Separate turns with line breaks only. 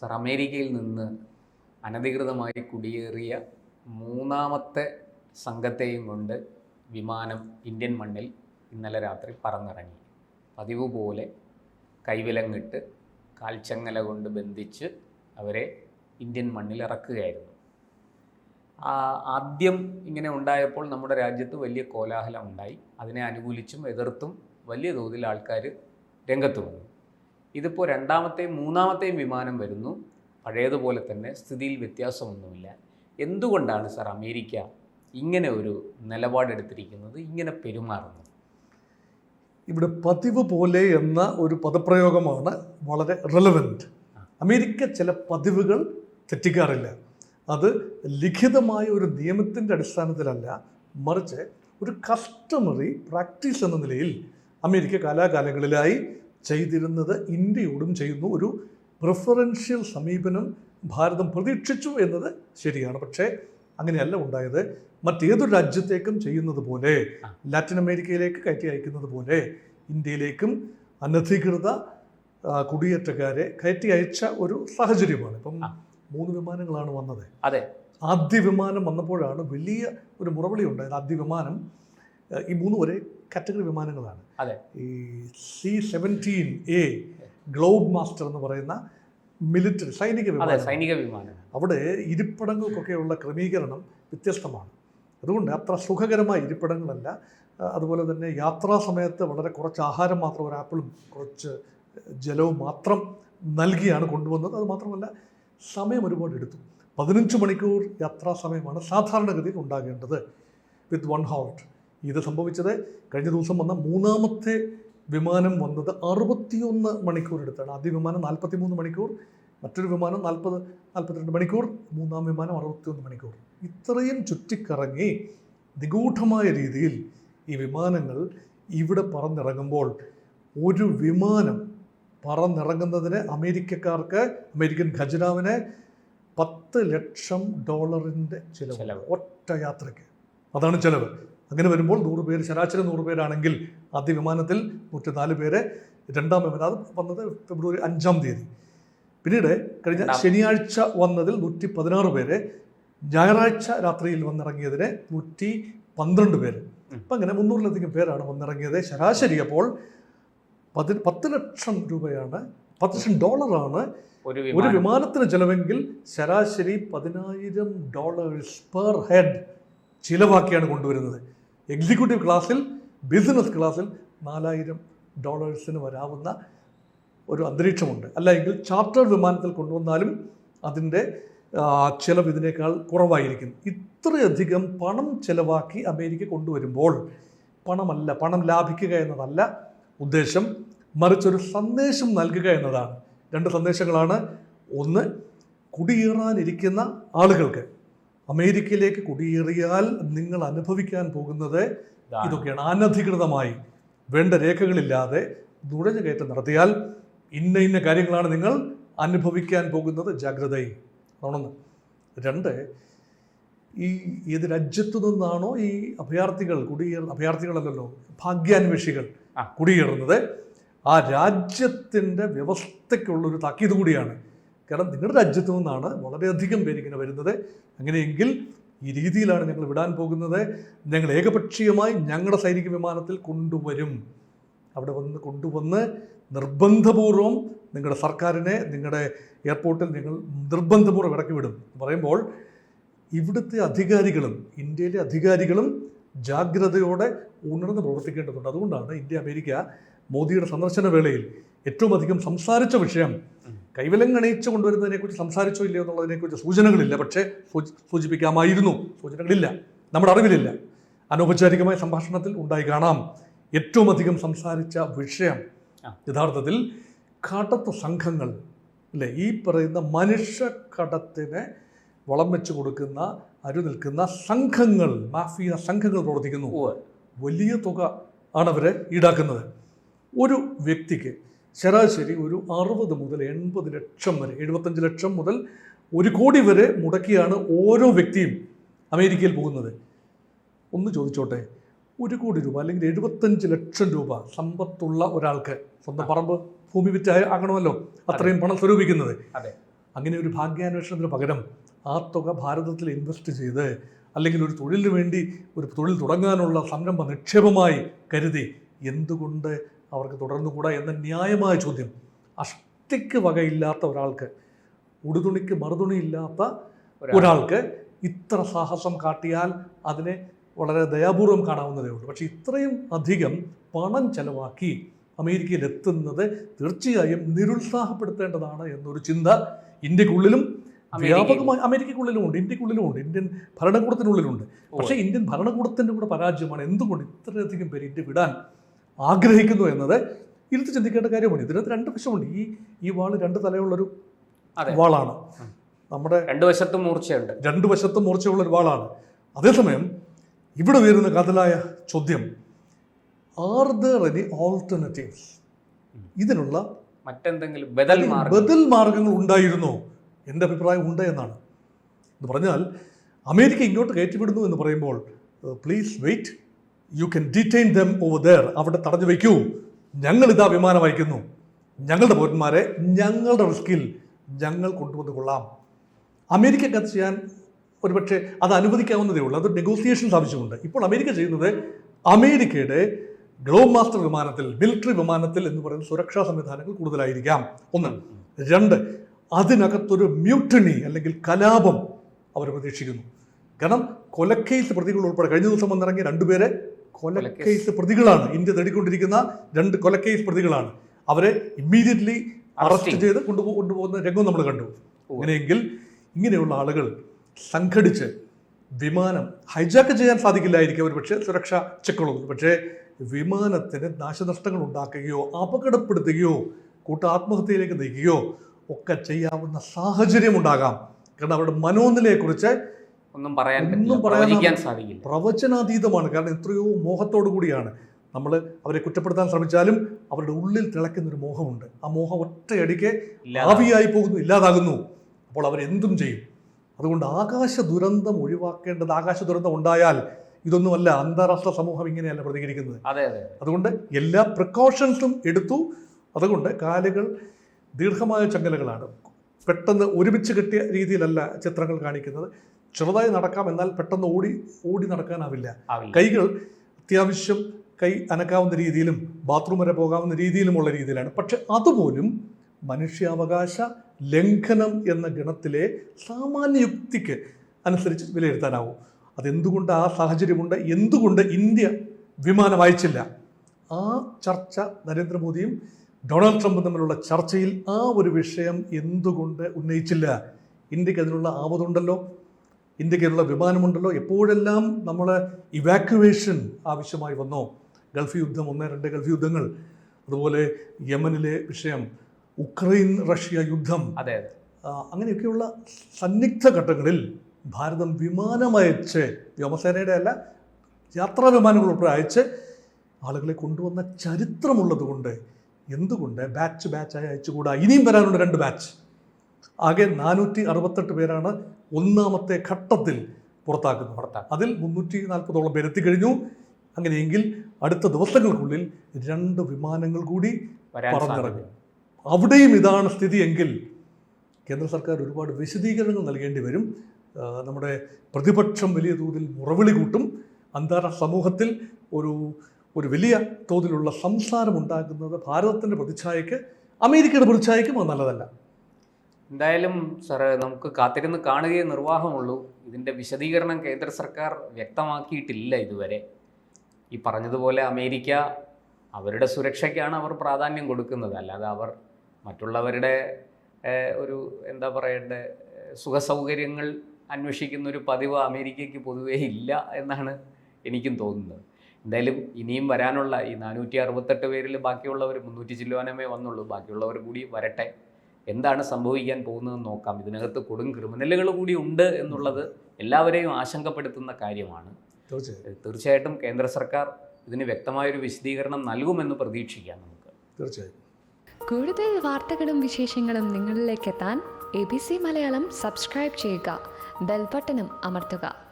Sir അമേരിക്കയിൽ നിന്ന് അനധികൃതമായി കുടിയേറിയ മൂന്നാമത്തെ സംഘത്തെയും കൊണ്ട് വിമാനം ഇന്ത്യൻ മണ്ണിൽ ഇന്നലെ രാത്രി പറന്നിറങ്ങി. പതിവ് പോലെ കൈവിലങ്ങിട്ട് കാൽച്ചങ്ങല കൊണ്ട് ബന്ധിച്ച് അവരെ ഇന്ത്യൻ മണ്ണിൽ ഇറക്കുകയായിരുന്നു. ആദ്യം ഇങ്ങനെ ഉണ്ടായപ്പോൾ നമ്മുടെ രാജ്യത്ത് വലിയ കോലാഹലം ഉണ്ടായി. അതിനെ അനുകൂലിച്ചും എതിർത്തും വലിയ തോതിൽ ആൾക്കാർ രംഗത്ത് വന്നു. ഇതിപ്പോൾ രണ്ടാമത്തെയും മൂന്നാമത്തെയും വിമാനം വരുന്നു. പഴയതുപോലെ തന്നെ സ്ഥിതിയിൽ വ്യത്യാസമൊന്നുമില്ല. എന്തുകൊണ്ടാണ് സർ അമേരിക്ക ഇങ്ങനെ ഒരു നിലപാടെടുത്തിരിക്കുന്നത് ഇങ്ങനെ പെരുമാറുന്നത്?
ഇവിടെ പതിവ് പോലെ എന്ന ഒരു പദപ്രയോഗമാണ് വളരെ റെലവന്റ് അമേരിക്ക ചില പതിവുകൾ തെറ്റിക്കാറില്ല. അത് ലിഖിതമായ ഒരു നിയമത്തിന്റെ അടിസ്ഥാനത്തിലല്ല മറിച്ച് ഒരു കസ്റ്റമറി പ്രാക്ടീസ് എന്ന നിലയിൽ അമേരിക്ക കാലാകാലങ്ങളിലായി ചെയ്തിരുന്നത് ഇന്ത്യയോടും ചെയ്യുന്നു. ഒരു പ്രിഫറൻഷ്യൽ സമീപനം ഭാരതം പ്രതീക്ഷിച്ചു എന്നത് ശരിയാണ്. പക്ഷേ അങ്ങനെയല്ല ഉണ്ടായത്. മറ്റേതൊരു രാജ്യത്തേക്കും ചെയ്യുന്നത് പോലെ ലാറ്റിൻ അമേരിക്കയിലേക്ക് കയറ്റി അയക്കുന്നത് പോലെ ഇന്ത്യയിലേക്കും അനധികൃത കുടിയേറ്റക്കാരെ കയറ്റി അയച്ച ഒരു സാഹചര്യമാണ്. ഇപ്പം. മൂന്ന് വിമാനങ്ങളാണ് വന്നത്.
അതെ.
ആദ്യ വിമാനം വന്നപ്പോഴാണ് വലിയ ഒരു മുറവിളി ഉണ്ടായത്. ആദ്യ വിമാനം ഈ മൂന്ന് ഒരേ കാറ്റഗറി വിമാനങ്ങളാണ്.
അതെ.
ഈ C seventeen A globe master എന്ന് പറയുന്ന മിലിറ്ററി സൈനിക വിമാനം
സൈനിക വിമാനം
അവിടെ ഇരിപ്പിടങ്ങൾക്കൊക്കെയുള്ള ക്രമീകരണം വ്യത്യസ്തമാണ്. അതുകൊണ്ട് അത്ര സുഖകരമായ ഇരിപ്പിടങ്ങളല്ല. അതുപോലെ തന്നെ യാത്രാ സമയത്ത് വളരെ കുറച്ച് ആഹാരം മാത്രം ഒരു ആപ്പിളും കുറച്ച് ജലവും മാത്രം നൽകിയാണ് കൊണ്ടുവന്നത്. അത് മാത്രമല്ല സമയം ഒരുപാട് എടുത്തു. പതിനഞ്ച് മണിക്കൂർ യാത്രാ സമയമാണ് സാധാരണഗതിയിൽ ഉണ്ടാകേണ്ടത്. വിത്ത് വൺ ഹോൾട്ട് ഇത് സംഭവിച്ചത് കഴിഞ്ഞ ദിവസം വന്ന മൂന്നാമത്തെ വിമാനം വന്നത് അറുപത്തിയൊന്ന് മണിക്കൂർ എടുത്താണ് ആദ്യ വിമാനം നാൽപ്പത്തി മൂന്ന് മണിക്കൂർ മറ്റൊരു വിമാനം നാൽപ്പത് നാൽപ്പത്തിരണ്ട് മണിക്കൂർ മൂന്നാം വിമാനം അറുപത്തിയൊന്ന് മണിക്കൂർ. ഇത്രയും ചുറ്റിക്കറങ്ങി നിഗൂഢമായ രീതിയിൽ ഈ വിമാനങ്ങൾ ഇവിടെ പറന്നിറങ്ങുമ്പോൾ ഒരു വിമാനം പറന്നിറങ്ങുന്നതിന് അമേരിക്കക്കാർക്ക് അമേരിക്കൻ ഖജനാവിന് പത്ത് ലക്ഷം ഡോളറിന്റെ ചിലവ്. ഒറ്റ യാത്രയ്ക്ക്. അതാണ് ചിലവ്. അങ്ങനെ വരുമ്പോൾ നൂറ് പേര് ശരാശരി നൂറ് പേരാണെങ്കിൽ ആദ്യ വിമാനത്തിൽ നൂറ്റിനാല് പേര് രണ്ടാം വിമാനം അത് വന്നത് ഫെബ്രുവരി അഞ്ചാം തീയതി. പിന്നീട് കഴിഞ്ഞ ശനിയാഴ്ച വന്നതിൽ നൂറ്റി പതിനാറ് പേര് ഞായറാഴ്ച രാത്രിയിൽ വന്നിറങ്ങിയതിന് നൂറ്റി പന്ത്രണ്ട് പേര്. അപ്പം അങ്ങനെ മുന്നൂറിലധികം പേരാണ് വന്നിറങ്ങിയത്. ശരാശരി അപ്പോൾ പതി പത്ത് ലക്ഷം രൂപയാണ് പത്ത് ലക്ഷം ഡോളറാണ്
ഒരു
വിമാനത്തിന് ചിലവെങ്കിൽ ശരാശരി പതിനായിരം ഡോളേഴ്സ് പെർ ഹെഡ് ചിലവാക്കിയാണ് കൊണ്ടുവരുന്നത്. എക്സിക്യൂട്ടീവ് ക്ലാസ്സിൽ ബിസിനസ് ക്ലാസ്സിൽ നാലായിരം ഡോളേഴ്സിന് വരാവുന്ന ഒരു അന്തരീക്ഷമുണ്ട്. അല്ലെങ്കിൽ ചാർട്ടർ വിമാനത്തിൽ കൊണ്ടുവന്നാലും അതിന്റെ ചിലവ് ഇതിനേക്കാൾ കുറവായിരിക്കും. ഇത്രയധികം പണം ചിലവാക്കി അമേരിക്ക കൊണ്ടുവരുമ്പോൾ പണമല്ല പണം ലാഭിക്കുക എന്നതല്ല ഉദ്ദേശം. മറിച്ചൊരു സന്ദേശം നൽകുക എന്നതാണ്. രണ്ട് സന്ദേശങ്ങളാണ്. ഒന്ന് കുടിയേറാനിരിക്കുന്ന ആളുകൾക്ക്. അമേരിക്കയിലേക്ക് കുടിയേറിയാൽ നിങ്ങൾ അനുഭവിക്കാൻ പോകുന്നത്. ഇതൊക്കെയാണ് അനധികൃതമായി വേണ്ട രേഖകളില്ലാതെ നുഴഞ്ഞു കയറ്റം നടത്തിയാൽ ഇന്ന ഇന്ന കാര്യങ്ങളാണ് നിങ്ങൾ അനുഭവിക്കാൻ പോകുന്നത് ജാഗ്രതയും ആണെന്ന് രണ്ട് ഈ ഏത് രാജ്യത്തു നിന്നാണോ ഈ അഭയാർത്ഥികൾ കുടിയേറ അഭയാർത്ഥികളല്ലല്ലോ ഭാഗ്യാന്വേഷികൾ. കുടിയേറുന്നത് ആ രാജ്യത്തിന്റെ വ്യവസ്ഥയ്ക്കുള്ളൊരു താക്കീത് കൂടിയാണ് കാരണം നിങ്ങളുടെ രാജ്യത്തു നിന്നാണ് വളരെയധികം പേരിങ്ങനെ വരുന്നത്. അങ്ങനെയെങ്കിൽ ഈ രീതിയിലാണ് ഞങ്ങൾ വിടാൻ പോകുന്നത്. ഞങ്ങൾ ഏകപക്ഷീയമായി ഞങ്ങളുടെ സൈനിക വിമാനത്തിൽ കൊണ്ടുവരും. അവിടെ വന്ന് കൊണ്ടുവന്ന് നിർബന്ധപൂർവം നിങ്ങളുടെ സർക്കാരിനെ നിങ്ങളുടെ എയർപോർട്ടിൽ നിങ്ങൾ നിർബന്ധപൂർവം ഇറക്കി വിടും. എന്ന് പറയുമ്പോൾ ഇവിടുത്തെ അധികാരികളും ഇന്ത്യയിലെ അധികാരികളും ജാഗ്രതയോടെ ഉണർന്ന് പ്രവർത്തിക്കേണ്ടതുണ്ട്. അതുകൊണ്ടാണ് ഇന്ത്യ അമേരിക്ക മോദിയുടെ സന്ദർശന വേളയിൽ ഏറ്റവും അധികം സംസാരിച്ച വിഷയം. കൈവലങ്ങണയിച്ചു കൊണ്ടുവരുന്നതിനെക്കുറിച്ച് സംസാരിച്ചോ ഇല്ലയോ എന്നുള്ളതിനെക്കുറിച്ച് സൂചനകളില്ല. പക്ഷേ സൂചി- സൂചിപ്പിക്കാമായിരുന്നു. സൂചനകളില്ല. നമ്മുടെ അറിവിലില്ല. അനൗപചാരികമായ സംഭാഷണത്തിൽ ഉണ്ടായി കാണാം. ഏറ്റവും അധികം സംസാരിച്ച വിഷയം. യഥാർത്ഥത്തിൽ കടത്ത് സംഘങ്ങൾ അല്ലേ? ഈ പറയുന്ന മനുഷ്യ കടത്തിനെ വളം വെച്ച് കൊടുക്കുന്ന അരു നിൽക്കുന്ന സംഘങ്ങൾ മാഫിയ സംഘങ്ങൾ പ്രവർത്തിക്കുന്നു. വലിയ തുക ആണ് അവർ ഈടാക്കുന്നത്. ഒരു വ്യക്തിക്ക് ശരാശരി ഒരു അറുപത് മുതൽ എൺപത് ലക്ഷം വരെ എഴുപത്തഞ്ച് ലക്ഷം മുതൽ ഒരു കോടി വരെ മുടക്കിയാണ് ഓരോ വ്യക്തിയും അമേരിക്കയിൽ പോകുന്നത്. ഒന്ന് ചോദിച്ചോട്ടെ ഒരു കോടി രൂപ അല്ലെങ്കിൽ എഴുപത്തഞ്ച് ലക്ഷം രൂപ സമ്പത്തുള്ള ഒരാൾക്ക് സ്വന്തം പറമ്പ് ഭൂമി വിറ്റ് ആകണമല്ലോ അത്രയും പണം സ്വരൂപിക്കുന്നത്.
അതെ.
അങ്ങനെ ഒരു ഭാഗ്യാന്വേഷണത്തിന് പകരം ആ തുക ഭാരതത്തിൽ ഇൻവെസ്റ്റ് ചെയ്ത് അല്ലെങ്കിൽ ഒരു തൊഴിലിന് വേണ്ടി ഒരു തൊഴിൽ തുടങ്ങാനുള്ള സംരംഭ നിക്ഷേപമായി കരുതി എന്തുകൊണ്ട് അവർക്ക് തുടർന്നുകൂടാ എന്ന ന്യായമായ ചോദ്യം. അഷ്ടിക്ക് വകയില്ലാത്ത ഒരാൾക്ക് ഉടുതുണിക്ക് മറുതുണിയില്ലാത്ത
ഒരാൾ.
ഒരാൾക്ക് ഇത്ര സാഹസം കാട്ടിയാൽ അതിനെ വളരെ ദയാപൂർവം കാണാവുന്നതേ ഉള്ളൂ. പക്ഷേ ഇത്രയും അധികം പണം ചെലവാക്കി അമേരിക്കയിൽ എത്തുന്നത് തീർച്ചയായും നിരുത്സാഹപ്പെടുത്തേണ്ടതാണ് എന്നൊരു ചിന്ത ഇന്ത്യക്കുള്ളിലും വ്യാപകമായി അമേരിക്കക്കുള്ളിലും ഉണ്ട് ഇന്ത്യക്കുള്ളിലും ഉണ്ട് ഇന്ത്യൻ ഭരണകൂടത്തിനുള്ളിലുണ്ട്. പക്ഷേ ഇന്ത്യൻ ഭരണകൂടത്തിന്റെ കൂടെ പരാജയമാണ് എന്തുകൊണ്ട് ഇത്രയധികം പേര് ഇന്ത്യ വിടാൻ ആഗ്രഹിക്കുന്നു എന്നത് ഇരുത്ത് ചിന്തിക്കേണ്ട കാര്യമാണ് ഇതിനകത്ത് രണ്ട് വശമുണ്ട്. ഈ ഈ വാൾ രണ്ട് തലയുള്ളൊരു. വാളാണ്. നമ്മുടെ
രണ്ട് വശത്തും മൂർച്ചയുണ്ട്.
രണ്ട് വശത്തും മൂർച്ചയുള്ള ഒരു വാളാണ്. അതേസമയം ഇവിടെ വരുന്ന കാതലായ ചോദ്യം ആർ ദർ എനി ഓൾട്ടർനേറ്റീവ്സ് ഇതിനുള്ള
മറ്റെന്തെങ്കിലും ബദൽ
ബദൽ മാർഗങ്ങൾ ഉണ്ടായിരുന്നോ? എന്റെ അഭിപ്രായം ഉണ്ട് എന്നാണ്. എന്ന് പറഞ്ഞാൽ അമേരിക്ക ഇങ്ങോട്ട് കയറ്റിവിടുന്നു എന്ന് പറയുമ്പോൾ please wait you can detain them over there അവിടെ തടഞ്ഞു വയ്ക്കൂ. ഞങ്ങൾ ഇതാ വിമാനം അയക്കുന്നു. ഞങ്ങളുടെ പൗരന്മാരെ ഞങ്ങളുടെ റിസ്കിൽ ഞങ്ങൾ കൊണ്ടുവന്ന് കൊള്ളാം. അമേരിക്കക്ക് അത് ചെയ്യാൻ ഒരുപക്ഷെ അത് അനുവദിക്കാവുന്നതേ ഉള്ളൂ. അത് നെഗോസിയേഷൻസ് ആവശ്യമുണ്ട്. ഇപ്പോൾ അമേരിക്ക ചെയ്യുന്നത് അമേരിക്കയുടെ ഗ്ലോബ് മാസ്റ്റർ വിമാനത്തിൽ മിലിറ്ററി വിമാനത്തിൽ എന്ന് പറയുന്ന സുരക്ഷാ സംവിധാനങ്ങൾ കൂടുതലായിരിക്കാം. ഒന്ന്. രണ്ട്. അതിനകത്തൊരു മ്യൂട്ടണി അല്ലെങ്കിൽ കലാപം അവർ പ്രതീക്ഷിക്കുന്നു. കാരണം കൊലക്കേസ് പ്രതികൾ ഉൾപ്പെടെ കഴിഞ്ഞ ദിവസം വന്നിറങ്ങിയ രണ്ടുപേരെ കൊലക്കേസ് പ്രതികളാണ്. ഇന്ത്യ തേടിക്കൊണ്ടിരിക്കുന്ന രണ്ട് കൊലക്കേസ് പ്രതികളാണ്. അവരെ ഇമ്മീഡിയറ്റ്ലി അറസ്റ്റ്. ചെയ്ത് കൊണ്ടുപോ കൊണ്ടുപോകുന്ന രംഗം നമ്മൾ കണ്ടു. അങ്ങനെയെങ്കിൽ ഇങ്ങനെയുള്ള ആളുകൾ സംഘടിച്ച് വിമാനം ഹൈജാക്ക് ചെയ്യാൻ സാധിക്കില്ലായിരിക്കും. ഒരു പക്ഷേ സുരക്ഷാ ചെക്കുള്ളത് പക്ഷേ വിമാനത്തിന് നാശനഷ്ടങ്ങൾ ഉണ്ടാക്കുകയോ അപകടപ്പെടുത്തുകയോ കൂട്ട ആത്മഹത്യയിലേക്ക് നയിക്കുകയോ ഒക്കെ ചെയ്യാവുന്ന സാഹചര്യം ഉണ്ടാകാം. കാരണം അവരുടെ മനോനിലയെക്കുറിച്ച്
ഒന്നും പറയാൻ
ഒന്നും പറയാൻ
സാധിക്കും സാധിക്കില്ല.
പ്രവചനാതീതമാണ്. കാരണം എത്രയോ മോഹത്തോടു കൂടിയാണ് നമ്മൾ അവരെ കുറ്റപ്പെടുത്താൻ ശ്രമിച്ചാലും അവരുടെ ഉള്ളിൽ തിളയ്ക്കുന്ന ഒരു മോഹമുണ്ട്. ആ മോഹം ഒറ്റയടിക്ക്. ആവിയായി പോകുന്നു ഇല്ലാതാകുന്നു. അപ്പോൾ അവരെന്തും ചെയ്യും. അതുകൊണ്ട് ആകാശ ദുരന്തം ഒഴിവാക്കേണ്ടത് ആകാശ ദുരന്തം ഉണ്ടായാൽ ഇതൊന്നുമല്ല അന്താരാഷ്ട്ര സമൂഹം ഇങ്ങനെയല്ല പ്രതികരിക്കുന്നത്.
അതെ അതെ.
അതുകൊണ്ട് എല്ലാ പ്രിക്കോഷൻസും എടുത്തു. അതുകൊണ്ട് കാലുകൾ ദീർഘമായ ചങ്ങലകളാണ്. പെട്ടെന്ന് ഒരുമിച്ച് കിട്ടിയ രീതിയിലല്ല ചിത്രങ്ങൾ കാണിക്കുന്നത്. ചെറുതായി നടക്കാം എന്നാൽ പെട്ടെന്ന് ഓടി ഓടി നടക്കാനാവില്ല. കൈകൾ അത്യാവശ്യം കൈ അനക്കാവുന്ന രീതിയിലും ബാത്റൂം വരെ പോകാവുന്ന രീതിയിലുമുള്ള രീതിയിലാണ്. പക്ഷെ അതുപോലും മനുഷ്യാവകാശ ലംഘനം എന്ന ഗണത്തിലെ സാമാന്യ യുക്തിക്ക് അനുസരിച്ച് വിലയിരുത്താനാവും. അതെന്തുകൊണ്ട് ആ സാഹചര്യമുണ്ട്? എന്തുകൊണ്ട് ഇന്ത്യ വിമാനം അയച്ചില്ല? ആ ചർച്ച നരേന്ദ്രമോദിയും ഡൊണാൾഡ് ട്രംപും തമ്മിലുള്ള ചർച്ചയിൽ ആ ഒരു വിഷയം എന്തുകൊണ്ട് ഉന്നയിച്ചില്ല? ഇന്ത്യയ്ക്ക് അതിനുള്ള ആവതുണ്ടല്ലോ. ഇന്ത്യക്കുള്ള വിമാനമുണ്ടല്ലോ എപ്പോഴെല്ലാം നമ്മൾ ഇവാക്യുവേഷൻ ആവശ്യമായി വന്നോ? ഗൾഫ് യുദ്ധം ഒന്ന് രണ്ട് ഗൾഫ് യുദ്ധങ്ങൾ അതുപോലെ യമനിലെ വിഷയം ഉക്രൈൻ റഷ്യ യുദ്ധം
അതെ
അങ്ങനെയൊക്കെയുള്ള സന്നിഗ്ധ ഘട്ടങ്ങളിൽ ഭാരതം വിമാനമയച്ച് വ്യോമസേനയുടെ അല്ല യാത്രാ വിമാനങ്ങൾ ഉൾപ്പെടെ അയച്ച് ആളുകളെ കൊണ്ടുവന്ന ചരിത്രമുള്ളത് കൊണ്ട് എന്തുകൊണ്ട് ബാച്ച് ബാച്ചായി അയച്ചുകൂടാ? ഇനിയും വരാനുണ്ട് രണ്ട് ബാച്ച് ആകെ നാനൂറ്റി അറുപത്തെട്ട് പേരാണ് ഒന്നാമത്തെ ഘട്ടത്തിൽ പുറത്താക്കുന്നത്
പുറത്താക്കും.
അതിൽ മുന്നൂറ്റി നാൽപ്പതോളം പേരെത്തി കഴിഞ്ഞു അങ്ങനെയെങ്കിൽ അടുത്ത ദിവസങ്ങൾക്കുള്ളിൽ രണ്ട് വിമാനങ്ങൾ കൂടി പറന്നിറങ്ങും. അവിടെയും ഇതാണ് സ്ഥിതി എങ്കിൽ കേന്ദ്ര സർക്കാർ ഒരുപാട് വിശദീകരണങ്ങൾ നൽകേണ്ടി വരും. നമ്മുടെ പ്രതിപക്ഷം വലിയ തോതിൽ മുറവിളി കൂട്ടും. അന്താരാഷ്ട്ര സമൂഹത്തിൽ ഒരു ഒരു വലിയ തോതിലുള്ള സംസാരം ഉണ്ടാകുന്നത് ഭാരതത്തിന്റെ പ്രതിച്ഛായക്ക് അമേരിക്കയുടെ പ്രതിച്ഛായക്കും അത് നല്ലതല്ല.
എന്തായാലും സാറ് നമുക്ക് കാത്തിരുന്ന് കാണുകയേ നിർവാഹമുള്ളൂ. ഇതിന്റെ വിശദീകരണം കേന്ദ്ര സർക്കാർ വ്യക്തമാക്കിയിട്ടില്ല ഇതുവരെ. ഈ പറഞ്ഞതുപോലെ അമേരിക്ക അവരുടെ സുരക്ഷയ്ക്കാണ് അവർ പ്രാധാന്യം കൊടുക്കുന്നത്. അല്ലാതെ അവർ മറ്റുള്ളവരുടെ ഒരു എന്താ പറയേണ്ട സുഖസൗകര്യങ്ങൾ അന്വേഷിക്കുന്ന ഒരു പതിവ് അമേരിക്കയ്ക്ക് പൊതുവേ ഇല്ല എന്നാണ് എനിക്കും തോന്നുന്നത്. എന്തായാലും ഇനിയും വരാനുള്ള ഈ നാനൂറ്റി അറുപത്തെട്ട് പേരിൽ ബാക്കിയുള്ളവർ മുന്നൂറ്റി ചില്ലുവാനമേ വന്നുള്ളൂ. ബാക്കിയുള്ളവർ കൂടി വരട്ടെ. എന്താണ് സംഭവിക്കാൻ പോകുന്നതെന്ന് നോക്കാം. ഇതിനകത്ത് കൊടും ക്രിമിനലുകൾ കൂടി ഉണ്ട് എന്നുള്ളത് എല്ലാവരെയും ആശങ്കപ്പെടുത്തുന്ന കാര്യമാണ്.
തീർച്ചയായും.
തീർച്ചയായിട്ടും കേന്ദ്ര സർക്കാർ ഇതിന് വ്യക്തമായൊരു വിശദീകരണം നൽകുമെന്ന് പ്രതീക്ഷിക്കാം നമുക്ക്.
തീർച്ചയായും.
കൂടുതൽ വാർത്തകളും വിശേഷങ്ങളും നിങ്ങളിലേക്ക് എത്താൻ A B C Malayalam subscribe ചെയ്യുക. ബെൽബട്ടനും അമർത്തുക.